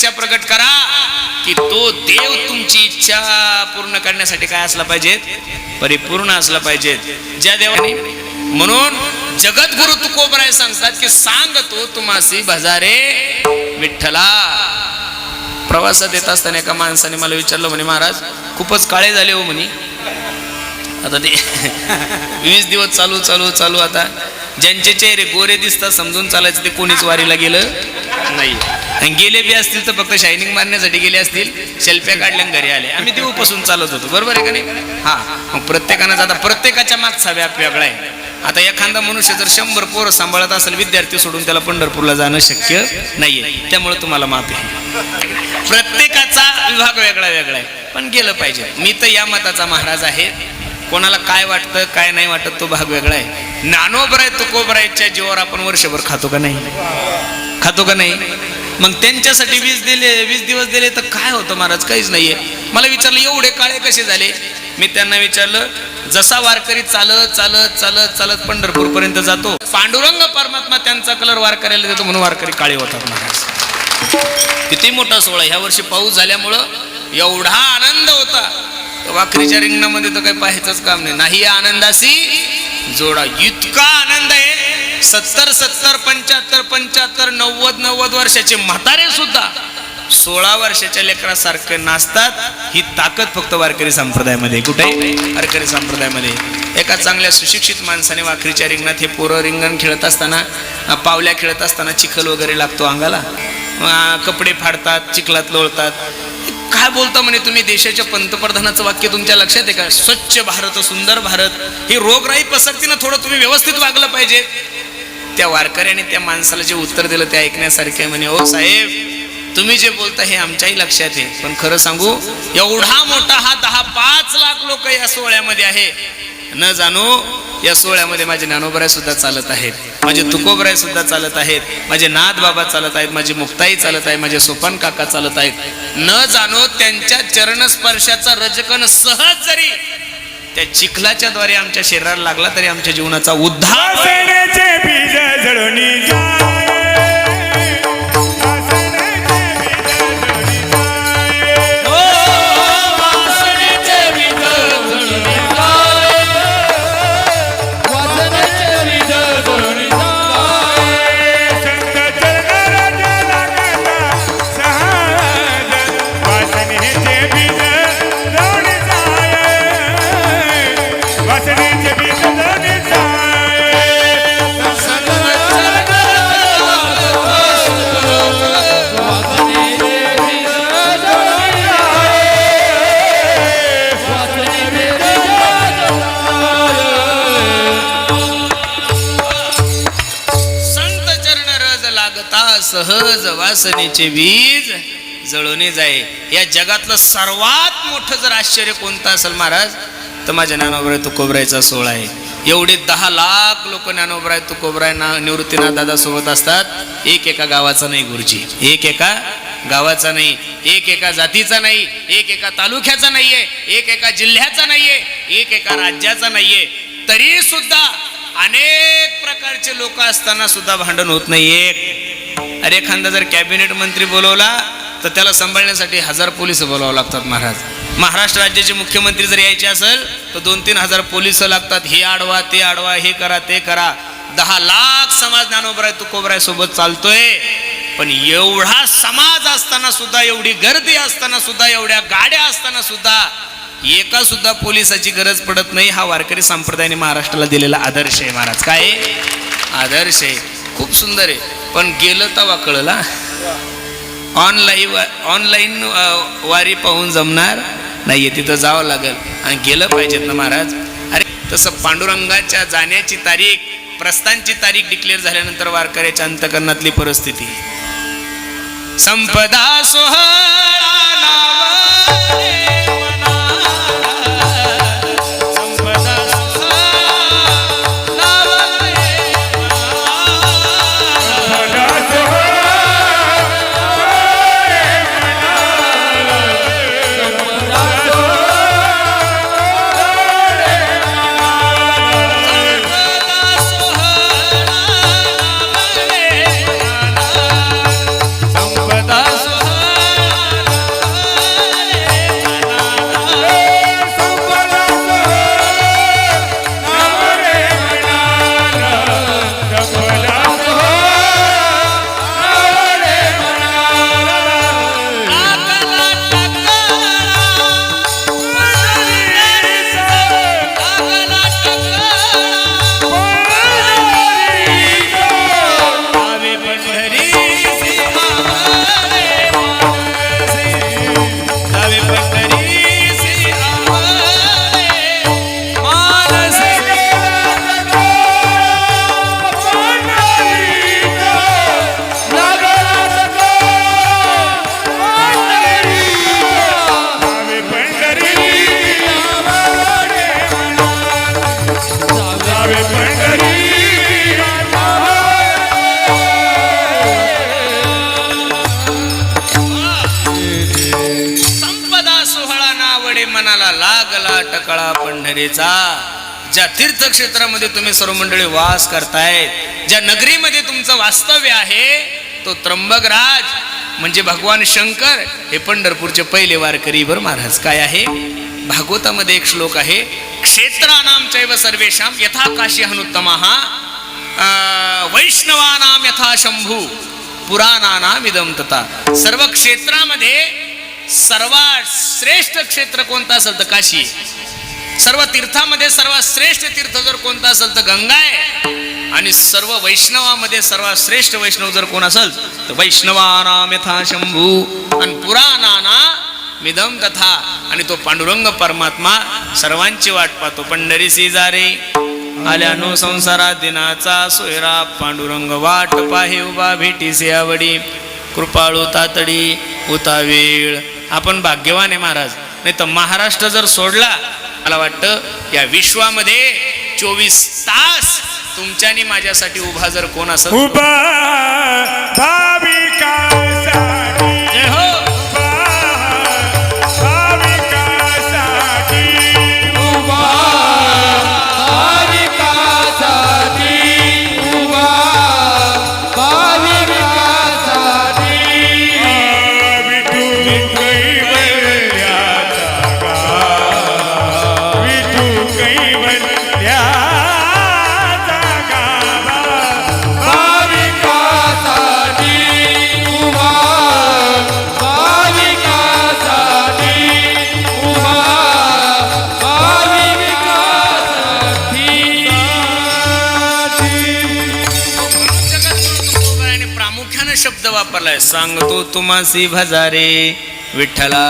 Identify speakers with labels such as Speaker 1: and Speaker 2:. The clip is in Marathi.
Speaker 1: इच्छा प्रकट करा की तो देव तुमची इच्छा पूर्ण करण्यासाठी काय असला पाहिजे? परिपूर्ण असला पाहिजे. ज्या देवाने म्हणून जगद्गुरु तुकोबराय सांगतात की सांग तो तुम्हासी भजारे विठ्ठला. प्रवासात येत असताना एका माणसाने मला विचारलं म्हणे महाराज खूपच काळे झाले हो म्हणे. आता ते वीस दिवस चालू चालू चालू आता. ज्यांचे चेहरे गोरे दिसतात समजून चालायचं ते कोणीच वारीला गेलं नाही. आणि गेले बी असतील तर फक्त शायनिंग मारण्यासाठी गेले असतील शेल्फ्या काढल्या घरी आले. आम्ही ते उपसून चालत होतो. बरोबर आहे का नाही? हा. मग प्रत्येकानं जाता प्रत्येकाच्या मागचा व्याप वेगळा आहे. आता एखादा मनुष्य जर शंभर पोरं सांभाळत असेल विद्यार्थी सोडून त्याला पंढरपूरला जाणं शक्य नाहीये. त्यामुळे तुम्हाला माफ आहे. प्रत्येकाचा विभाग वेगळा वेगळा आहे. पण गेलं पाहिजे. मी तर या मताचा महाराज आहे. कोणाला काय वाटतं काय नाही वाटत तो भाग वेगळा आहे. नानोबराय तुकोबरायच्या जीवावर आपण वर्षभर खातो का नाही? खातो का नाही? मग त्यांच्यासाठी वीस दिले वीस दिवस दिले तर काय होतं महाराज? काहीच नाहीये. मला विचारलं एवढे काळे कसे झाले? मी त्यांना विचारलं जसा वारकरी चालत चालत चालत चालत पंढरपूर पर्यंत जातो पांडुरंग परमात्मा त्यांचा कलर वारकऱ्याला देतो म्हणून वारकरी काळे होतात महाराज. किती मोठा सोहळा ह्या वर्षी पाऊस झाल्यामुळं एवढा आनंद होता. वाखरीच्या रिंगणामध्ये तर काही पाहायचंच काम नाही. नाही या आनंदाशी जोडा. इतका आनंद आहे. सत्तर सत्तर पंच्याहत्तर पंच्याहत्तर नव्वद नव्वद वर्षाचे म्हातारे सुद्धा सोळा वर्षाच्या लेकरासारखे नाचतात. ही ताकद फक्त वारकरी संप्रदायामध्ये. कुठे वारकरी संप्रदायामध्ये. एका चांगल्या सुशिक्षित माणसाने वाखरीच्या रिंगणात हे पोरं रिंगण खेळत असताना पावल्या खेळत असताना चिखल वगैरे लागतो अंगाला. कपडे फाडतात चिखलात लोळतात. काय बोलता म्हणे तुम्ही देशाच्या पंतप्रधानाचं वाक्य तुमच्या लक्षात आहे का? स्वच्छ भारत सुंदर भारत. ही रोगराई पसरतीनं थोडं तुम्ही व्यवस्थित वागलं पाहिजे. त्या वारकऱ्याने त्या माणसाला जे उत्तर दिलं ते ऐकण्यासारखे म्हणे ओ साहेब तुम्ही जे बोलता हे आमच्याही लक्षात आहे. पण खरं सांगू एवढा मोठा हा दहा पाच लाख लोक या सोहळ्यामध्ये आहे. न जाणू या सोहळ्यामध्ये माझे ज्ञानोबराय सुद्धा चालत आहेत. माझे तुकोबराय सुद्धा चालत आहेत. माझे नाथ बाबा चालत आहेत माझी मुक्ताई चालत आहे माझे सोपान काका चालत आहेत. न जाणो त्यांच्या चरणस्पर्शाचा रजकन सहज जरी त्या चिखलाच्या द्वारे आमच्या शरीराला लागला तरी आमच्या जीवनाचा उद्धार
Speaker 2: सहज वासनेचे बीज जळवणे जाय.
Speaker 1: या जगातलं सर्वात मोठं जर आश्चर्य कोणतं असेल महाराज तर माझ्या ज्ञानोबराय तुकोबरायचा सोहळा आहे. एवढे दहा लाख लोक ज्ञानोबराय तुकोबराय ना निवृत्तीनाथ दादा सोबत असतात. एक एका गावाचा नाही गुरुजी. एक एका गावाचा नाही. एक एका जातीचा नाही. एक एका तालुक्याचा नाहीये. एक एका जिल्ह्याचा नाहीये. एक एका राज्याचा नाहीये. तरी सुद्धा अनेक प्रकारचे लोक असताना सुद्धा भांडण होत नाही एक अरे एखादा जर कॅबिनेट मंत्री बोलवला तर त्याला सांभाळण्यासाठी हजार पोलीस बोलावं लागतात महाराज. महाराष्ट्र राज्याचे मुख्यमंत्री जर यायचे असेल तर दोन तीन हजार पोलीस लागतात. हे आडवा ते आडवा हे करा ते करा. दहा लाख समाज ज्ञानोबराय तुकोबराय सोबत चालतोय. पण एवढा समाज असताना सुद्धा एवढी गर्दी असताना सुद्धा एवढ्या गाड्या असताना सुद्धा एका सुद्धा पोलिसाची गरज पडत नाही. हा वारकरी संप्रदायाने महाराष्ट्राला दिलेला आदर्श आहे महाराज. काय आहे? आदर्श आहे. खूप सुंदर आहे. पण गेलं तवा कळला ऑनलाईन ऑनलाईन वारी पाहून जमणार नाहीये तिथं जावं लागेल. आणि गेलं पाहिजेत ना महाराज? अरे तसं पांडुरंगाच्या जाण्याची तारीख प्रस्थानची तारीख डिक्लेअर झाल्यानंतर वारकऱ्याच्या अंतकरणातली परिस्थिती. संपदा सोहळा मनाला लागला टकळा पंढरीचा. ज्या तीर्थक्षेत्रामध्ये तुम्ही सर्व मंडळी वास करतायत ज्या नगरीमध्ये तुमचं वास्तव्य आहे तो त्र्यंबकराज. म्हणजे भगवान शंकर हे पंढरपूरचे पहिले वारकरी बर महाराज काय आहे? भागवतामध्ये एक श्लोक आहे क्षेत्रानाम चैव सर्वेशाम यथा काशी हनुत्तमहा वैष्णवानाम यथा शंभू पुराणानाम इदम तथा. सर्व क्षेत्रामध्ये सर्वात श्रेष्ठ क्षेत्र कोणतं असेल तर काशी. सर्व तीर्थामध्ये सर्वात श्रेष्ठ तीर्थ जर कोणतं असेल तर गंगा आहे. आणि सर्व वैष्णवामध्ये सर्वात श्रेष्ठ वैष्णव जर कोण असेल तर वैष्णवानाम यथा शंभू. आणि पुराणाना मिदम कथा. आणि तो पांडुरंग परमात्मा सर्वांची वाट पाहतो. पंढरी जारे आल्यानो संसारा दिनाचा सोयरा. पांडुरंग वाट पाहे उभा भेटीसे आवडी. कृपाळू तातडी उता वेळ आपण भाग्यवान आहे महाराज. नाही तर महाराष्ट्र जर सोडला मला वाटतं या विश्वामध्ये चोवीस तास तुमच्यानी माझ्यासाठी उभा जर कोण असं
Speaker 2: उभा
Speaker 1: वापरलाय. सांगतो तुम्हासी भजारे विठ्ठला.